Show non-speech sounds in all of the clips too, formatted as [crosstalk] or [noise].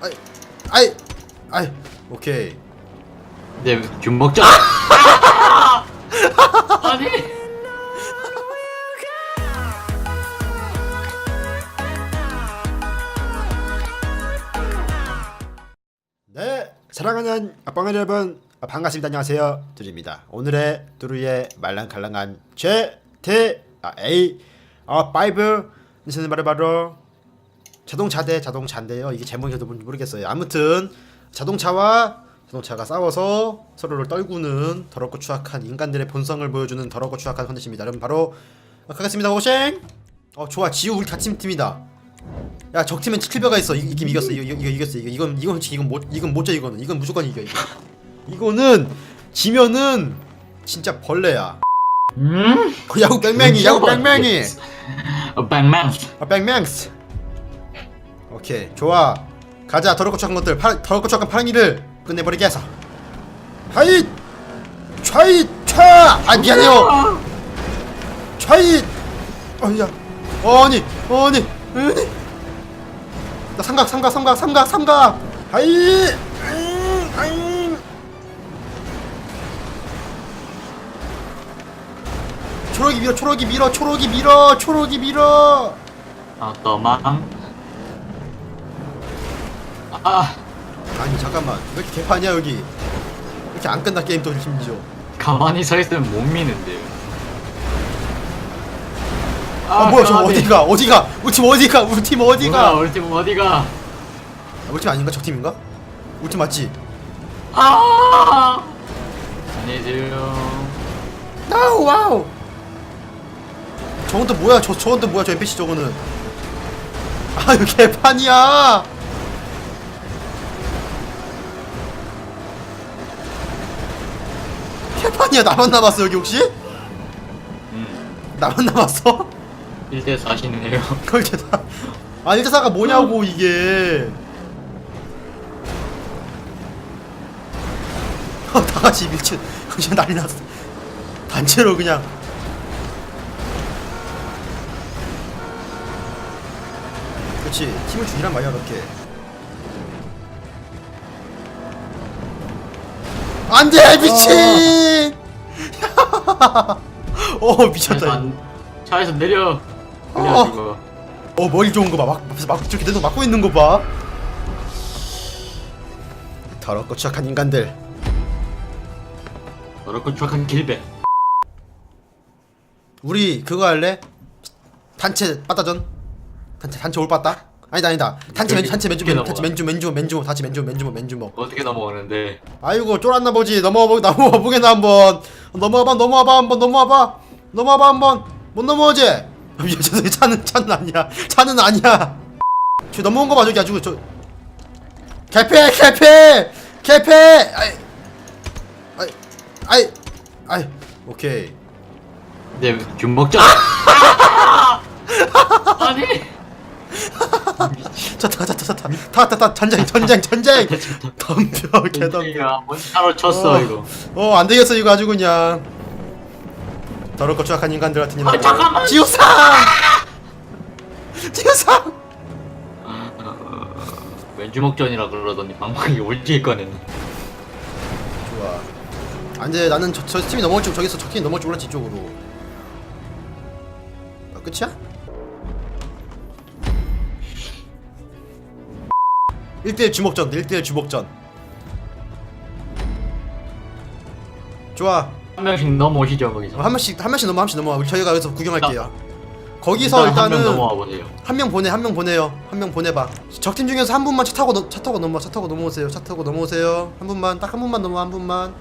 아이 아이 아이 오케이. 네, 균목전. [laughs] 아니. 네 사랑하는 아빠가 여러분 아, 반갑습니다. 안녕하세요. 두루입니다. 오늘의 두루의 말랑갈랑한 제트 아, A 아5 이는 바로 바로 자동차 대 자동차인데요. 이게 제목이 뭔지 모르겠어요. 아무튼 자동차와 자동차가 싸워서 서로를 떨구는 더럽고 추악한 인간들의 본성을 보여주는 더럽고 추악한 컨텐츠입니다. 여러분 바로 가겠습니다 오쉥 어 좋아. 지우 우리 같은 팀이다. 야 적팀엔 킬벼가 있어. 이, 이김 이겼어. 이거 이거 이겼어. 이거 이건 이건 솔직히 이건 못 이건 못져 이거는. 이건 무조건 이겨 이거. 이거는 지면은 진짜 벌레야. 음? 어, 야구 뺑뺑이 야구 뺑뺑이. 어, 뱅맨. 아 뺑뺑스 오케이 좋아. 가자. 더럽고 추악한 것들 파, 더럽고 추악한 파랑이를 끝내버리게 해서. 하이! 좌이 촤아 미안해요. 좌이! 어야. 어니 어니 어니. 나 삼각 삼각 삼각 삼각 삼각. 하이. 초록이 밀어 초록이 밀어 초록이 밀어 초록이 밀어. 아, 떠망. 아, 아니 잠깐만. 왜 이렇게 개판이야 여기? 왜 이렇게 안 끝나 게임 또 심지어? 가만히 서 있으면 못 미는데요. 아, 뭐야 저 가만히. 어디가? 어디가? 우리 팀 어디가? 우리 팀 뭐야, 어디가? 우리 팀 어디가? 아, 우리 팀 아닌가? 적 팀인가? 우리 팀 맞지? 아! 안녕히 계세요. 와우 와우! 저건 또 뭐야? 저 저건 또 뭐야? 저 NPC 저거는. 아 이거 개판이야 개판이야 나만 남았어 여기 혹시? 음, 나만 남았어? 1대 4시네요. [laughs] 그걸 대다 아 1대4가 뭐냐고 이게. 어, 다같이 밀치 그냥 난리 났어. 단체로 그냥. 그렇지 팀을 죽이란 말이야 그렇게 안돼 미친 [laughs] 어 미쳤다 차에서. 안, 차에서 내려. 어. 그래가지고. 어 머리 좋은 거 봐. 막 저렇게 내도 막고 있는 거 봐. 더럽고 추악한 인간들. 더럽고 추악한 길배. 우리 그거 할래? 단체 빠따전? 단체 단체 올 빠따? 아니다 아니다. 단체 맨 단체 맨주 맨 단체? 맨주 맨주 맨주 다치 맨주 맨주 맨주 먹. 어떻게 넘어가는데? 아이고 쫄았나 보지. 넘어와 보 넘어와 보게나 한번. 넘어와봐 넘어와봐 한번 넘어와봐. 넘어와봐 한번. 못 넘어오지? 죄송해 차는 차는 아니야. 차는 아니야. 저 넘어온 거봐 저기 아주 저. 개패 개패 개패. 아이 아이 아이 아이 오케이. 네, 균목전. [laughs] 아니. 자타 자타 자타 타타타 전쟁 전쟁 전쟁 덤벼 개덤. 야, 뭔 차로 쳤어 어. 이거. 어 안 되겠어 이거 아주 그냥 더럽고 추악한 인간들 같은 이들 아, 잠깐만. 지우상 지우상 왼주먹전이라 그러더니 방망이 올질 꺼냈네. 좋아 안돼 나는 저, 저 팀이 넘어올 줄 저기서 저 팀이 넘어올 줄 몰랐지 이쪽으로 아, 끝이야? 1대1 주먹전 1대1 주먹전. 좋아. 한 명씩 넘어오시죠 거기서. 어, 한 명씩 한 명씩 넘어 한 명씩 우리 저희가 여기서 구경할게요. 거기서 일단 한명 일단은 넘어와 보세요. 한 명 보내 한 명 보내요. 한 명 보내봐. 적팀 중에서 한 분만 차 타고 넘- 차 타고 넘어 차 타고 넘어오세요. 차 타고 넘어오세요. 한 분만 딱 한 분만 넘어 한 분만.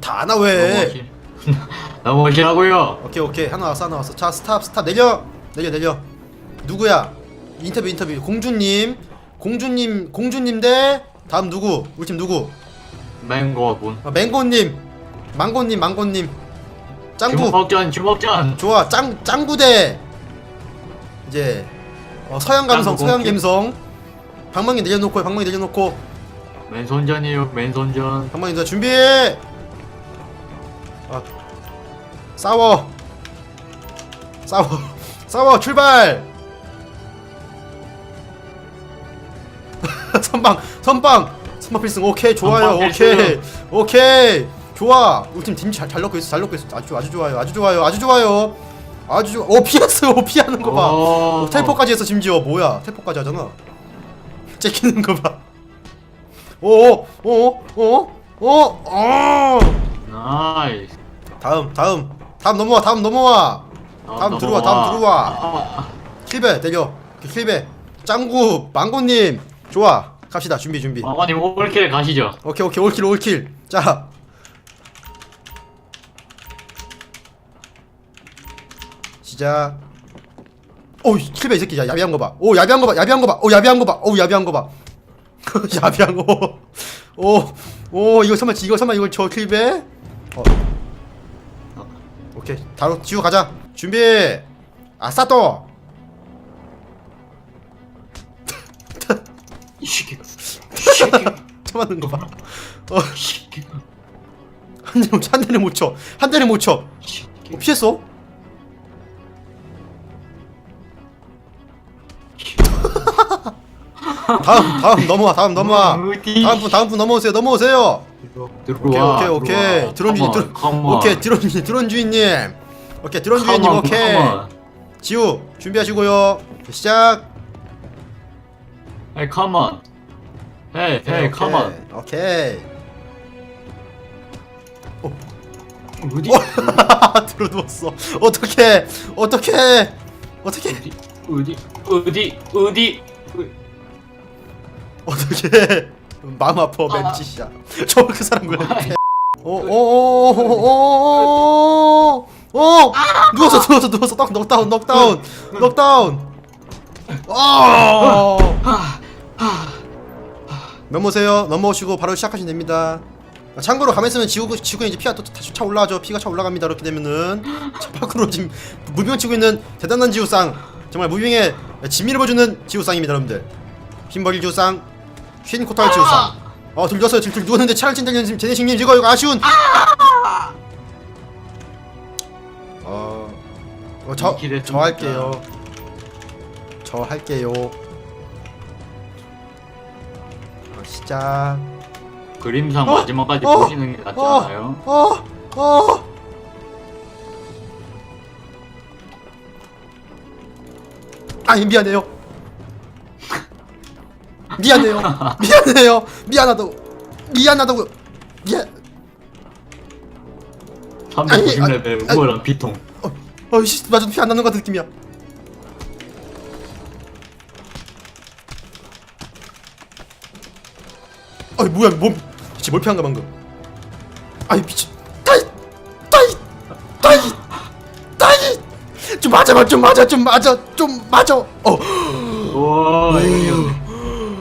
다안와 왜? 넘어오시. [laughs] 넘어오시라고요. 오케이 오케이. 하나 왔어 하나 왔어. 자 스탑 스탑. 내려. 내려 내려. 누구야? 인터뷰 인터뷰. 공주님 공주님 공주님 대 다음 누구? 우리 팀 누구? 맹고 분. 아, 맹고님 망고님 망고님. 짱구. 주먹전 주먹전. 좋아 짱 짱구 대 이제 어, 서양 감성 짱구 서양 공주. 감성. 방망이 내려놓고 방망이 내려놓고. 맨손전이에요 맨손전. 방망이 자 준비 아 싸워. 싸워 [laughs] 싸워 출발 선방 선방 선방 필승 오케이 좋아요 선방 오케이. 필승. 오케이. 좋아. 우리 팀팀잘잘 넣고 있어 잘 넣고 있어. 아주 아주 좋아요 아주 좋아요 아주 좋아요. 아주 좋아. 오 피했어요. 오 피하는 거봐. 오. 텔포까지 했어 심지어. 뭐야? 텔포까지 하잖아. 째키는 거봐. 오오오오오오 나이스. 다음 다음. 다음 넘어와 다음 넘어와. 다음 들어와, 다음 들어와. 아, 킬베 때려 킬베 짱구 망고님. 좋아 갑시다. 준비 준비. 아버님 올킬 가시죠. 오케이 오케이. 올킬 올킬. 자. 시작. 오 킬베 이 새끼 야. 야비한 거봐오 야비한 거봐. 야비한 거봐오 야비한 거봐오 야비한 거봐. [laughs] 야비한 거오오 이거 설마 이거 설마 이거 저 킬베 어. 오케이. 바로 지우 가자. 준비. 아싸또 이 새끼가. 이 새끼가. [laughs] 쳐맞는 거 봐 어 이 새끼가. 한 대를 못 쳐, 한 대를 못 쳐, 한 대를 못 쳐. 이 새끼가. 어, 피했어? [laughs] 다음, 다음 넘어와, 다음 넘어와. 어디? 다음 분, 다음 분 넘어오세요, 넘어오세요. 오케이, 들어와. 오케이, 오케이. 드론 주인, 드론, 오케이, 드론 주인, 드론 주인님. 오케이, 드론 주인님, 오케이. 지우 준비하시고요. 시작. Hey, come on. Hey, hey, come on. 오케이. 어디? 들어 누웠어. 어떻게? 어떻게? 어떻게? 어디? 어디? 어디? 어디? 어떻게 마음 아파 맵짓이야 저그 사람 왜 이렇게 어, 오오오오오오오 누웠어 누웠어 누웠어 딱 넉다운 넉다운 넉다운 어 넘어오세요. 넘어오시고 바로 시작하시면 됩니다. 참고로 가만히 있으면 지구 지구 이제 피가 또 다시 차 올라가죠. 피가 차 올라갑니다. 이렇게 되면은. [laughs] 차 밖으로 지금 무빙 치고 있는 대단한 지우상 정말 무빙의 진미를 보여주는 지우상입니다 여러분들. 흰머리 지우상 흰 코털 지우상. 어 들렸어요. 지금 누웠는데 차를 찐달리는 지금 제네식님 이거 이거 아쉬운. 어, 어, 저, 저 할게요. 저 할게요 어, 시작 그림상 어? 마지막까지 어? 보시는 게 낫지 어? 않아요? 어, 어. 아니 미안해요. [laughs] 미안해요. 미안해요. 미안하다고. 미안하다고. 미안. 390레벨 아니, 우월한 비통. 어, 어이씨 맞아 피안 나는 것 같은 느낌이야. 뭐야 몸 대체 뭘 피한 거 방금? 아이 미친 다이 다이 다이 다이 좀 맞아 좀 맞아 좀 맞아 좀 맞아 어 우와, 이거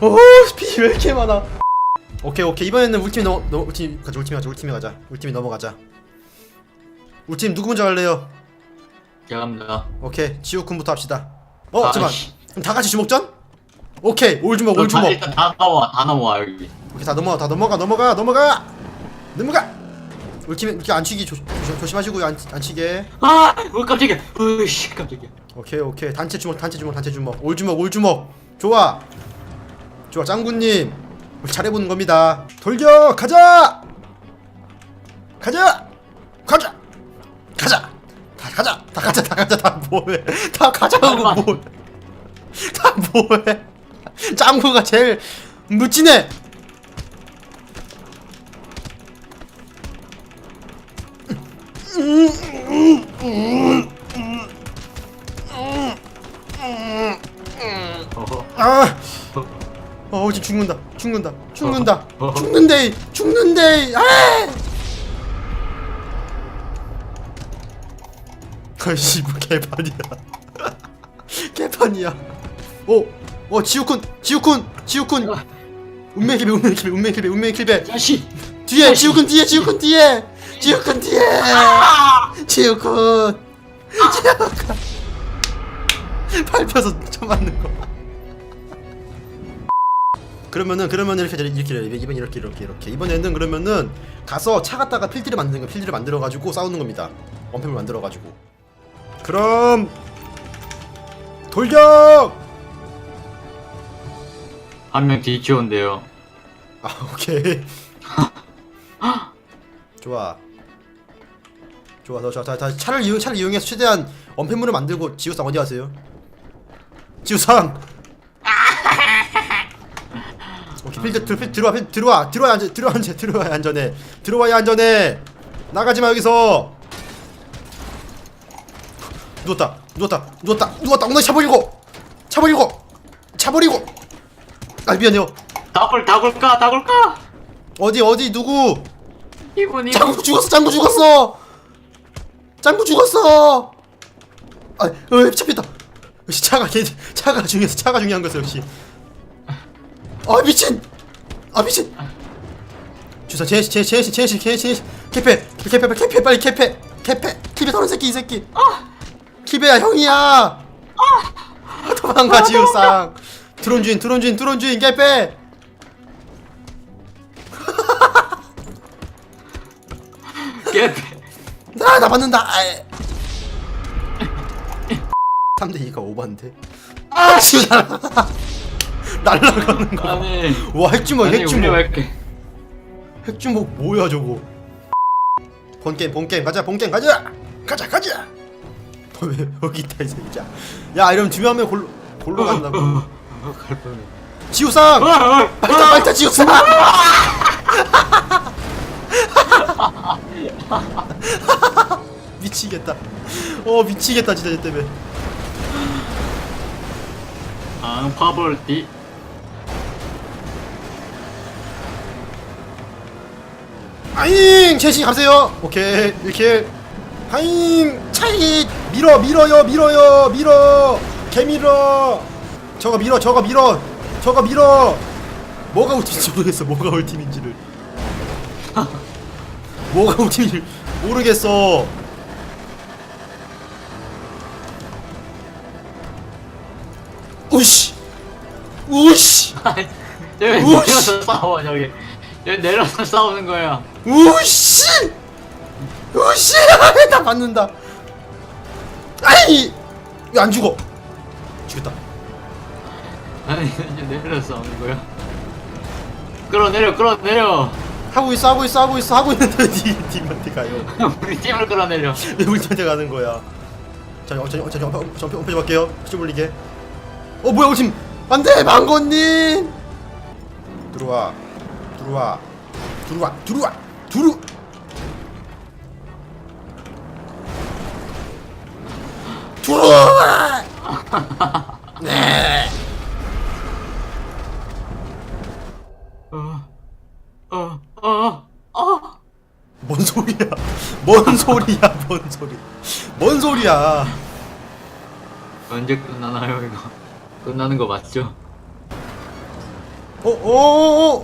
어, 피왜 이렇게 많아? 오케이 오케이 이번에는 우리 팀 넘어 넘 우리 팀 가자 우리 팀 가자 우리 팀에 가자 우리 팀이 넘어가자. 우리 팀 누구 먼저 갈래요? 제가 합니다. 오케이 지우쿤부터 합시다. 어 아, 잠깐 씨. 그럼 다 같이 주먹전? 오케이 올 주먹 다, 올주먹. 일단 다 넘어와, 다 넘어와 여기. 오케이 다 넘어가 다 넘어가 넘어가 넘어가! 넘어가. 팀 이렇게 안 치기 조, 조, 조심하시고요 안, 안 치게. 아, 어 깜짝이야. 으씨, 깜짝이야. 오케이 오케이. 단체 주먹 단체 주먹 단체 주먹. 올 주먹 올 주먹. 좋아. 좋아 짱구님. 우리 잘해보는 겁니다. 돌격 가자! 가자! 가자! 가자! 다 가자! 다 가자 다 가자. 다 뭐해? 다 가자고 뭐해? 다 뭐해? 짱구가 제일 무진해 아, 어 지금 죽는다, 죽는다, 죽는다, 어. 죽는데, 죽는데, 아! 아이씨, 뭐 개판이야, [laughs] 개판이야. 오, 어 지우쿤, 지우쿤, 지우쿤, 운명 킬배, 운명 킬배, 운명 킬배, 운명 킬배. 자식. 뒤에 지우쿤 뒤에, 지우쿤 뒤에, 지우쿤 뒤에, 지우쿤, 지우쿤. 밟혀서 쳐맞는 거. 그러면은 그러면은 이렇게 이렇게 이렇게 이번 이렇게 이렇게 이렇게. 이번에는 그러면은 가서 차 갖다가 필드를 만드는 거 필드를 만들어 가지고 싸우는 겁니다. 원팸을 만들어 가지고. 그럼 돌격 한 명 뒤치온대요. 아 오케이. [laughs] 좋아. 좋아 다 차를 이용 차를 이용해서 최대한 언패물을 만들고 지우상 어디 가세요? 지우상! [laughs] 오케이 필드 들, 필드 들어와 필드 들어와 들어와 안전 들어와 안전 들어와야 안전해. 들어와야 안전해. 나가지 마 여기서. 누웠다 누웠다 누웠다. 누웠다. 엉덩이 차버리고 차버리고 차버리고 아 미안해요. 다굴 다굴까? 다굴까. 어디 어디 누구? 이분 이분. 짱구 죽었어 짱구 죽었어! 짱구 죽었어! 아 어, 잡혔다. 역시 차가 개 차가 중요해서 차가 중요한 거였어 역시. 아 미친! 아 미친! 주사 제시 제시 제시 제시 제시 캐페 캐페 빨리 캐페 빨리 캐페 캐페 킵에 서는 새끼 이 새끼. 킵에야 형이야. 아 도망가 지우상 드론 주인 드론 주인 드론 주인 캐페 개패. 아, 나 맞는다. 3대 2가 오반데. 아, 날아가. 날아가는 거. 아니. 와, 핵주먹, 아니 우리 핵주먹. 왜 이렇게. 핵주먹 뭐야, 저거? 본게임, 본게임 가자, 본게임 가자. 가자, 가자. 왜 여기 있다 이 새끼야. 야, 이러면 두명 하면 골로 골로 간다고. 어, 갈 뻔해. 지우상. 어, 어, 지우상. [laughs] 미치겠다. 어, 미치겠다 진짜 얘 때문에. 아 파벌띠. 아잉 제시 가세요 오케이 이렇게 아잉 차이 밀어 밀어요 밀어요 밀어 개 밀어 저거 밀어 저거 밀어 저거 밀어 뭐가 울 팀인지 모르겠어 뭐가 울 팀인지를 뭐가 울 팀인지 모르겠어 우씨 우씨 여기 우씨. 내려서 싸워 저기. 여기 내려서 싸우는 거야. 우씨! 우씨! [laughs] 나 맞는다. 아이! 왜 안 죽어? 죽였다. 아니 이제 내려서 싸우는 거야. 끌어내려 끌어내려. 하고 있어, 하고 있어, 하고 있어, 하고 있는데 니 님한테 가요. [laughs] 우리 팀을 끌어내려. 왜 우리 팀한테 가는 거야? 자, 어, 자, 어, 자, 자, 어, 저, 어, 할게요. 좀 올리게. 어, 뭐야, 우리 팀. 안 돼, 망고님! 들어와. 들어와. 들어와. 들어와. 들어. 들어와! [laughs] 네. 어, 어, 어, 어. 뭔 소리야? 뭔 소리야? 뭔 소리? 뭔 소리야? 언제 끝나나요 이거? 끝나는 거 맞죠? 어,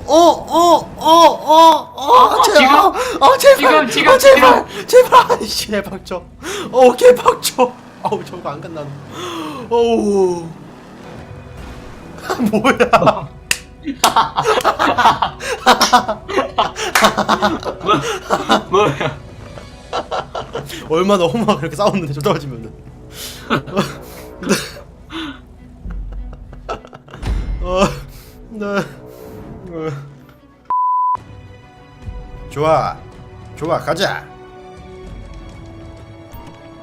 어어어어어어어어 지금? 어 제발 지금, 지금, 어 제발 제발 아이씨 개박쳐 어 개박쳐 어우 저거 안 끝나네 어우 [laughs] 뭐야 [laughs] 뭐, 뭐야? [laughs] 얼마나 험하게 그렇게 싸웠는데 저 떨어지면은 [laughs] 어, 네. 어. 좋아 좋아 가자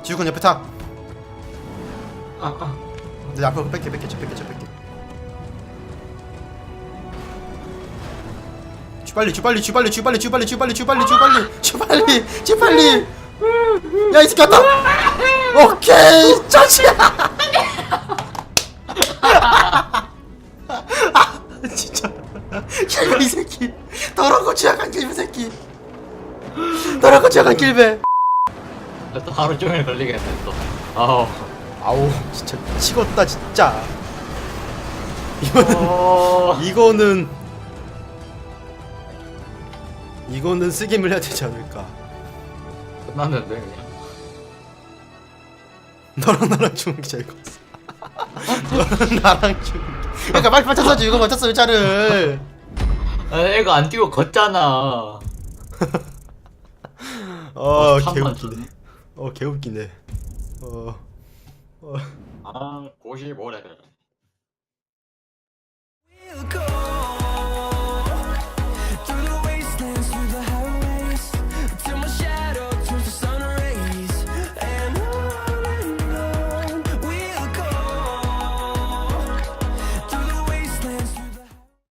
지우군 옆에 타 아, 아. 내 앞으로 뺄게 뺄게 저 뺄게 저 뺄게 빨리 주빨리 주빨리 주빨리 주빨리 주빨리 주빨리 주빨리 주빨리 주빨리. 야이 새끼 왔다. 오케이 짜치야 아. 진짜. 야, 이 새끼. 거 취약한 길배 새끼. 거 취약한 길배 또 하루 종일 걸리겠네 또. 아우. 아우 진짜 미치겠다 진짜. 이거는 어. 이거는 이거는 쓰김을 해야 되지 않을까 끝났는데 그냥. 너랑 나랑 죽은 게 제일 컸어 너랑 나랑 죽은 게 그러니까 빨리 맞췄어야지 이거 맞췄어 의자를 아, 애가 안 뛰고 걷잖아. 어 참만 개웃기네 어 개웃기네 어, 어. 아, 95레벨. We'll go